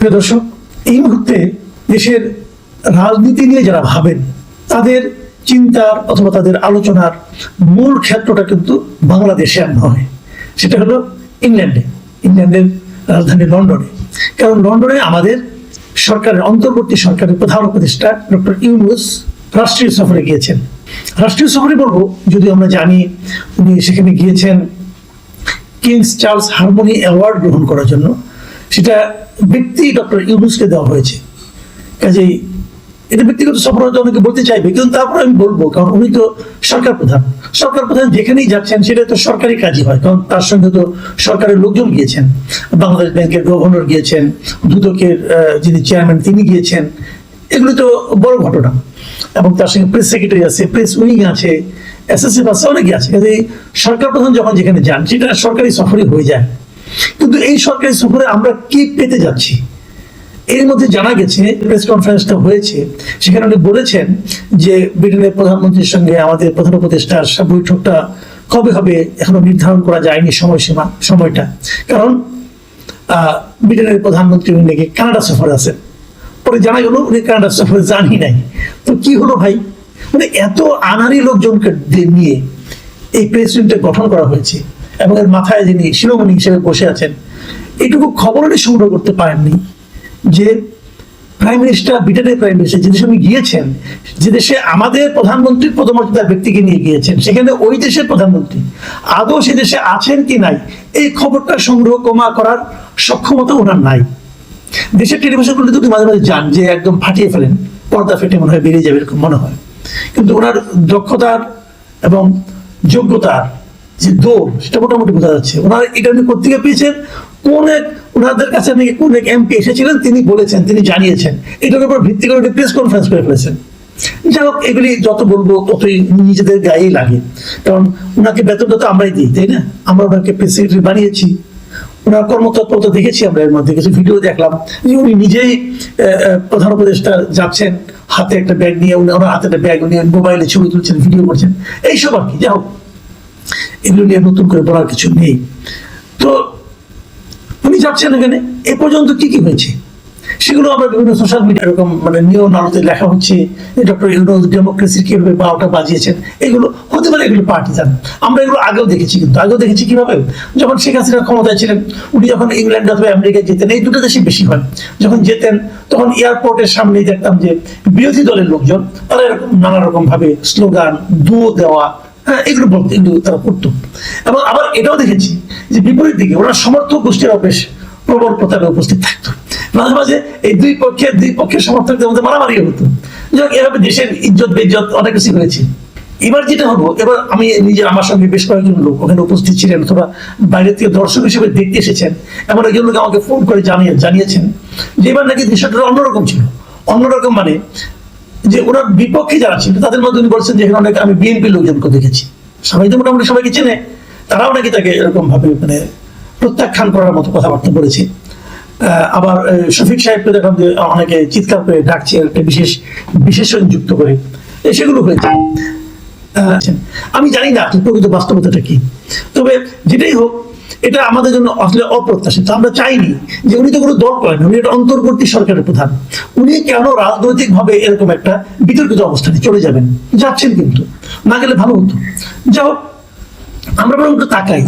প্রিয় দর্শক, এই মুহূর্তে দেশের রাজনীতি নিয়ে যারা ভাবেন, তাদের চিন্তার অথবা তাদের আলোচনার মূল ক্ষেত্রটা কিন্তু বাংলাদেশে নয়। সেটা হলো ইংল্যান্ডে। ইংল্যান্ডের রাজধানী লন্ডনে। কারণ লন্ডনে আমাদের সরকারের, অন্তর্বর্তী সরকারের প্রধান উপদেষ্টা ডক্টর ইউনুস রাষ্ট্রীয় সফরে গিয়েছেন। রাষ্ট্রীয় সফরে বলব যদি আমরা জানি উনি সেখানে গিয়েছেন কিংস চার্লস হারমোনি অ্যাওয়ার্ড গ্রহণ করার জন্য। সেটা ব্যক্তি ডক্টর ইউনুসকে দেওয়া হয়েছে। কাজেই এটা ব্যক্তিগত সফর অনেকে বলতে চাইবে, কিন্তু তারপর আমি বলব, কারণ উনি তো সরকার প্রধান। সরকার প্রধান যেখানেই যাচ্ছেন, সেটা তো সরকারি কাজই হয়, কারণ তার সঙ্গে তো সরকারের লোকজন গিয়েছেন। বাংলাদেশ ব্যাংকের গভর্নর গিয়েছেন, দুদকের যিনি চেয়ারম্যান, তিনি গিয়েছেন। এগুলো তো বড় ঘটনা। এবং তার সঙ্গে প্রেস সেক্রেটারি আছে, প্রেস উইং আছে এসএসএফ আছে অনেকে আছে। কাজে সরকার প্রধান যখন যেখানে যান, সেটা সরকারি সফরই হয়ে যায়। কিন্তু এই সরকারি সফরে আমরা কি পেতে যাচ্ছি? এর মধ্যে জানা গেছে প্রেস কনফারেন্সটা হয়েছে, সেখানে উনি বলেছেন যে ব্রিটেনের প্রধানমন্ত্রীর সঙ্গে আমাদের প্রধান উপদেষ্টার বৈঠকটা কবে হবে এখনও নির্ধারণ করা যায়নি সময়সীমা, সময়টা। কারণ ব্রিটেনের প্রধানমন্ত্রী উনি নাকি কানাডা সফরে আছেন। পরে জানা গেল উনি কানাডা সফরে জানি নাই। তো কি হলো ভাই? মানে এত আনারি লোকজনকে নিয়ে এই প্রেস ইউনিটটা গঠন করা হয়েছে। এবং এর মাথায় যিনি শিরোমণি হিসেবে বসে আছেন, এইটুকু খবর উনি সংগ্রহ করতে পারেননি যে প্রাইম মিনিস্টার ব্রিটেনের প্রাইম মিনিস্টার যে দেশে উনি গিয়েছেন, যে দেশে আমাদের প্রধানমন্ত্রীর পদমর্যাদার ব্যক্তিকে নিয়ে গিয়েছেন, সেখানে ওই দেশের প্রধানমন্ত্রী। আদৌ সে দেশে আছেন কি নাই, এই খবরটা সংগ্রহ কমা করার সক্ষমতা ওনার নাই। দেশের টেলিভিশনগুলো যদি মাঝে মাঝে যান যে একদম ফাটিয়ে ফেলেন, পর্দা ফেটে মনে হয় বেরিয়ে যাবে এরকম মনে হয়। কিন্তু ওনার দক্ষতার এবং যোগ্যতার যে দৌড় সেটা মোটামুটি বোঝা যাচ্ছে। ওনারা এটা উনি কোথেকে পেয়েছেন, কোন এক, ওনাদের কাছে নাকি কোন এক এমপি এসেছিলেন, তিনি বলেছেন, তিনি জানিয়েছেন। এটার উপর ভিত্তি করে উনি প্রেস কনফারেন্স করে ফেলেছেন। যাই হোক, এগুলি যত বলব, ততই নিজেদের গায়েই লাগে। কারণ ওনাকে বেতনটা তো আমরাই দিই, তাই না? আমরা ওনাকে প্রেস সেক্রেটারি বানিয়েছি। ওনার কর্মতৎপরতা দেখেছি আমরা এর মধ্যে, কিছু ভিডিও দেখলাম। যে উনি নিজেই প্রধান উপদেষ্টা যাচ্ছেন, হাতে একটা ব্যাগ নিয়ে, উনি ওনার হাতে একটা ব্যাগ নিয়ে মোবাইলে ছবি তুলছেন ভিডিও করছেন। এইসব আর কি, যাই হোক। এগুলো নিয়ে নতুন করে বলার কিছু নেই। তো উনি যাচ্ছেন এখানে। এ পর্যন্ত কি কি হয়েছে? সেগুলো আমরা বিভিন্ন সোশ্যাল মিডিয়া এরকম মানে নিয়ম নাড়তে লেখা হচ্ছে। ডক্টর ইউনুস ডেমোক্রেসির কীভাবে বারোটা বাজিয়েছেন, এগুলো হতে পারে এগুলো পার্টি জান আমরা এগুলো আগেও দেখেছি কিন্তু। আগেও দেখেছি কীভাবে? যখন শেখ হাসিনা ক্ষমতায় ছিলেন, উনি যখন ইংল্যান্ড অথবা আমেরিকায় যেতেন, এই দুটো দেশে বেশি হয়। যখন যেতেন, তখন এয়ারপোর্টের সামনেই দেখতাম যে বিরোধী দলের লোকজন, তারা এরকম নানা রকম ভাবে স্লোগান দুও দেওয়া এগুলো বলতে এগুলো তারা করতো। এবং আবার এটাও দেখেছি যে বিপরীত দিকে ওরা সমর্থক গোষ্ঠীরাও বেশ প্রবল প্রতাপে উপস্থিত থাকতো। মাঝে মাঝে এই দুই পক্ষের দুই পক্ষের সমর্থকদের মধ্যে মারামারি হতো। যাক এভাবে দেশের ইজ্জত বেজ্জত অনেক কিছু হয়েছে। এবার যেটা হলো, এবার আমি নিজে আমার সঙ্গে বেশ কয়েকজন লোক ওখানে উপস্থিত ছিলেন, অথবা বাইরে থেকে দর্শক হিসেবে দেখতে এসেছেন। এমন একজন লোক আমাকে ফোন করে জানিয়ে জানিয়েছেন যে এবার নাকি বিষয়টা অন্যরকম ছিল। অন্যরকম মানে যে ওনার বিপক্ষে যারা ছিল, তাদের মধ্যে বলছেন যে এখানে অনেক আমি বিএনপি লোকজনকে দেখেছি। সবাই তো মোটামুটি সবাইকে চেনে। তারাও নাকি তাকে এরকম ভাবে মানে প্রত্যাখ্যান করার মতো কথাবার্তা বলেছে। আবার শফিক সাহেবকে দেখলাম যে অনেকে চিৎকার করে ডাকছে, একটা বিশেষ বিশেষণ যুক্ত করে। সেগুলো হয়েছে। আমি জানি না, প্রকৃত বাস্তবতাটা কি। তবে যেটাই হোক এটা আমাদের জন্য আসলে অপ্রত্যাশিত। আমরা চাইনি যে উনি তো কোনো দল করেন উনি একটা অন্তর্বর্তী সরকারের প্রধান। উনি কেন রাজনৈতিক ভাবে এরকম একটা বিতর্কিত অবস্থানে চলে যাবেন? যাচ্ছেন কিন্তু। না গেলে ভালো হতো। যা হোক, আমরা বরং একটু তাকাই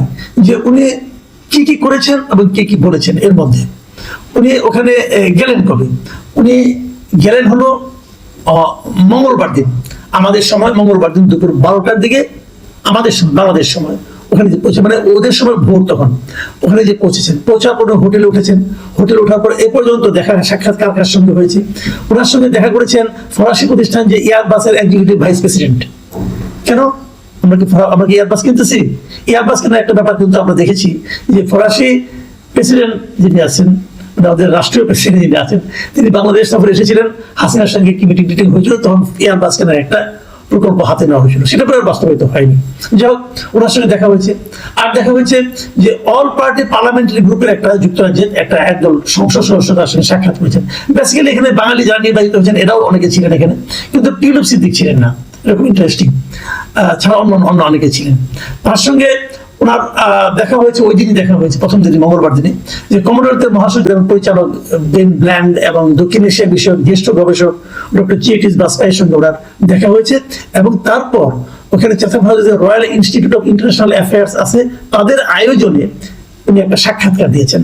যে উনি কি কি করেছেন এবং কি কি বলেছেন এর মধ্যে। উনি ওখানে গেলেন কবে? উনি গেলেন হলো মঙ্গলবার দিন। আমাদের সময় মঙ্গলবার দিন দুপুর বারোটার দিকে, আমাদের বাংলাদেশ সময়। ওখানে যে পৌঁছে মানে ওদের সময় ভোর তখন। ওখানে যে পৌঁছেছেন। পৌঁছার পর হোটেলে উঠেছেন। হোটেলে ওঠার পর এ পর্যন্ত দেখা সাক্ষাৎকার কার সঙ্গে হয়েছে? ওনার সঙ্গে দেখা করেছেন ফরাসি প্রতিষ্ঠান যে এয়ারবাসের এক্সিকিউটিভ ভাইস প্রেসিডেন্ট কেন? আমরা কি আমরা কি এয়ারবাস কিনতেছি? এয়ারবাস কেনার একটা ব্যাপার কিন্তু আমরা দেখেছি যে ফরাসি প্রেসিডেন্ট যিনি আছেন মানে আমাদের রাষ্ট্রীয় প্রেসিডেন্ট যিনি আছেন, তিনি বাংলাদেশ সফরে এসেছিলেন। হাসিনার সঙ্গে কি মিটিং টিটিং হয়েছিল? তখন এয়ারবাস কেনার একটা প্রকল্প হাতে নেওয়া হয়েছিল। সেটা পরে বাস্তবায়িত হয়নি। যাই হোক, ওনার সঙ্গে দেখা হয়েছে। আর দেখা হয়েছে যে অল পার্টি পার্লামেন্টারি গ্রুপের একটা যুক্তরাজ্যের একটা একদল সংসদ সদস্য তার সঙ্গে সাক্ষাৎ করেছেন। বেসিক্যালি এখানে বাঙালি যারা নির্বাচিত হয়েছেন, এরাও অনেকে ছিলেন এখানে। কিন্তু টিউলিপ সিদ্দিক ছিলেন না। এরকম ইন্টারেস্টিং ছাড়া অন্য অন্য অনেকে ছিলেন। তার সঙ্গে ওনার দেখা হয়েছে, ওই দিনই দেখা হয়েছে, প্রথম দিনই মঙ্গলবার দিনে যে কমনওয়েলথের মহাসচিব এবং পরিচালক বেন ব্ল্যান্ড এবং দক্ষিণ এশিয়া বিষয়ক জ্যেষ্ঠ গবেষক ডক্টর চিটিস বাসপাইয়ের সঙ্গে ওনার দেখা হয়েছে এবং তারপর ওখানে হয়েছে যে royal institute of international affairs আছে, তাদের আয়োজনে উনি একটা সাক্ষাৎকার দিয়েছেন।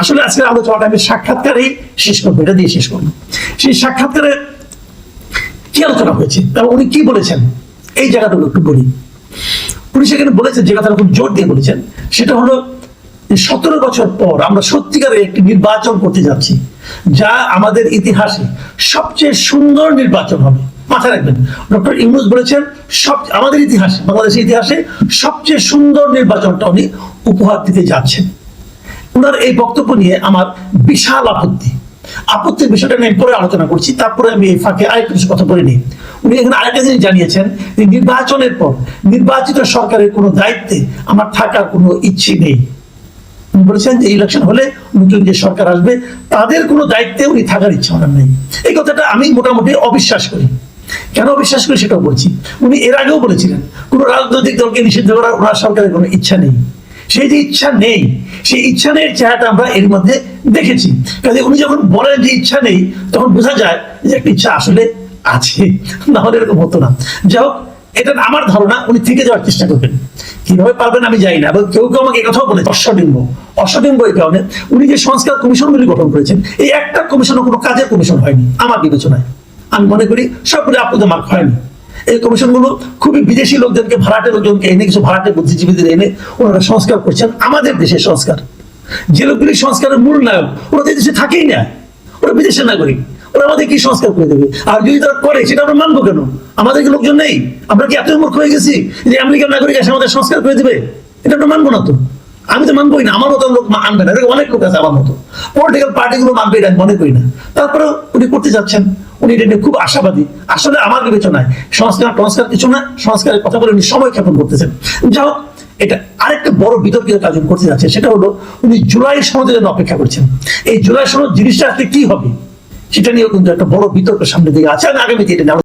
আসলে আজকের আলোচনাটা আমি সাক্ষাৎকারেই শেষ করব, এটা দিয়ে শেষ করব। সেই সাক্ষাৎকারে কি আলোচনা হয়েছে এবং উনি কি বলেছেন? এই জায়গাটুকু একটু বলি। উনি সেখানে বলেছেন যে কথাটা খুব জোর দিয়ে বলেছেন। সেটা হলো সতেরো বছর পর আমরা সত্যিকারের একটি নির্বাচন করতে যাচ্ছি, যা আমাদের ইতিহাসে সবচেয়ে সুন্দর নির্বাচন হবে। মাথায় রাখবেন, ডক্টর ইউনুস বলেছেন, সব, আমাদের ইতিহাসে, বাংলাদেশের ইতিহাসে সবচেয়ে সুন্দর নির্বাচনটা উনি উপহার দিতে যাচ্ছেন। ওনার এই বক্তব্য নিয়ে আমার বিশাল আপত্তি। আপত্তির বিষয়টা নিয়ে পরে আলোচনা করছি। তারপরে আমি এই ফাঁকে আরেকটু কিছু কথা বলে নিই। উনি এখানে আরেকটা জিনিস জানিয়েছেন যে নির্বাচনের পর নির্বাচিত সরকারের কোনো দায়িত্বে আমার থাকার কোনো ইচ্ছে নেই। উনি বলেছেন যে ইলেকশন হলে নতুন যে সরকার আসবে, তাদের কোনো দায়িত্বে উনি থাকার ইচ্ছা ওনার নেই। এই কথাটা আমি মোটামুটি অবিশ্বাস করি। কেন অবিশ্বাস করি সেটাও বলছি। উনি এর আগেও বলেছিলেন, কোন রাজনৈতিক দলকে নিষিদ্ধ করার ওনার সরকারের কোনো ইচ্ছা নেই। সেই যে ইচ্ছা নেই, সেই ইচ্ছা নেই চেহারাটা আমরা এর মধ্যে দেখেছি। কাজে উনি যখন বলেন যে ইচ্ছা নেই, তখন বোঝা যায় যে একটা ইচ্ছা আসলে আছে। না হলে এরকম হতো না। যাই হোক, এটা আমার ধারণা, উনি থেকে যাওয়ার চেষ্টা করবেন। কীভাবে পারবেন আমি জানি না এবং কেউ কেউ আমাকে কথাও বলে অশ্বডিম্ব অশ্বডিম্ব এই কারণে উনি যে সংস্কার কমিশনগুলি গঠন করেছেন, এই একটা কমিশনও কোনো কাজের কমিশন হয়নি, আমার বিবেচনায়। আমি মনে করি সবগুলো আপনাদের মার্ক হয়নি। এই কমিশনগুলো খুবই বিদেশি লোকদেরকে, ভাড়াটে লোকজনকে এনে, কিছু ভাড়াটে বুদ্ধিজীবীদের এনে ওনারা সংস্কার করছেন, আমাদের দেশের সংস্কার। যে লোকগুলি সংস্কারের মূল নায়ক। ওরা তো দেশে থাকেই না। ওরা বিদেশের নাগরিক। ওরা আমাদের কি সংস্কার করে দেবে? আর যদি তারা করে, সেটা আমরা মানবো কেন? আমাদের কি লোকজন নেই? আমরা কি এত মূর্খ হয়ে গেছি যে আমেরিকার নাগরিক এসে আমাদের সংস্কার করে দেবে? এটা আমরা মানবো না তো। আমি তো মানবোই না। আমার মতো লোক মানবে না। এরকম অনেক লোক আছে আমার মতো। পলিটিক্যাল পার্টিগুলো মানবে এটা মনে করি না। তারপরে উনি করতে যাচ্ছেন। উনি এটা খুব আশাবাদী। আসলে আমার বিবেচনায় সংস্কার সংস্কার কিছু না, সংস্কারের কথা বলে উনি সময় ক্ষেপণ করতেছেন। যা হোক এটা আরেকটা বড় বিতর্কিত কাজ করতে যাচ্ছে, সেটা হলো উনি জুলাই সনদের যেন অপেক্ষা করছেন। এই জুলাই সনদ জিনিসটা আসলে কি হবে, সেটা নিয়েও কিন্তু একটা বড় বিতর্ক সামনে দিকে আছে আগামী আগামীতে এটা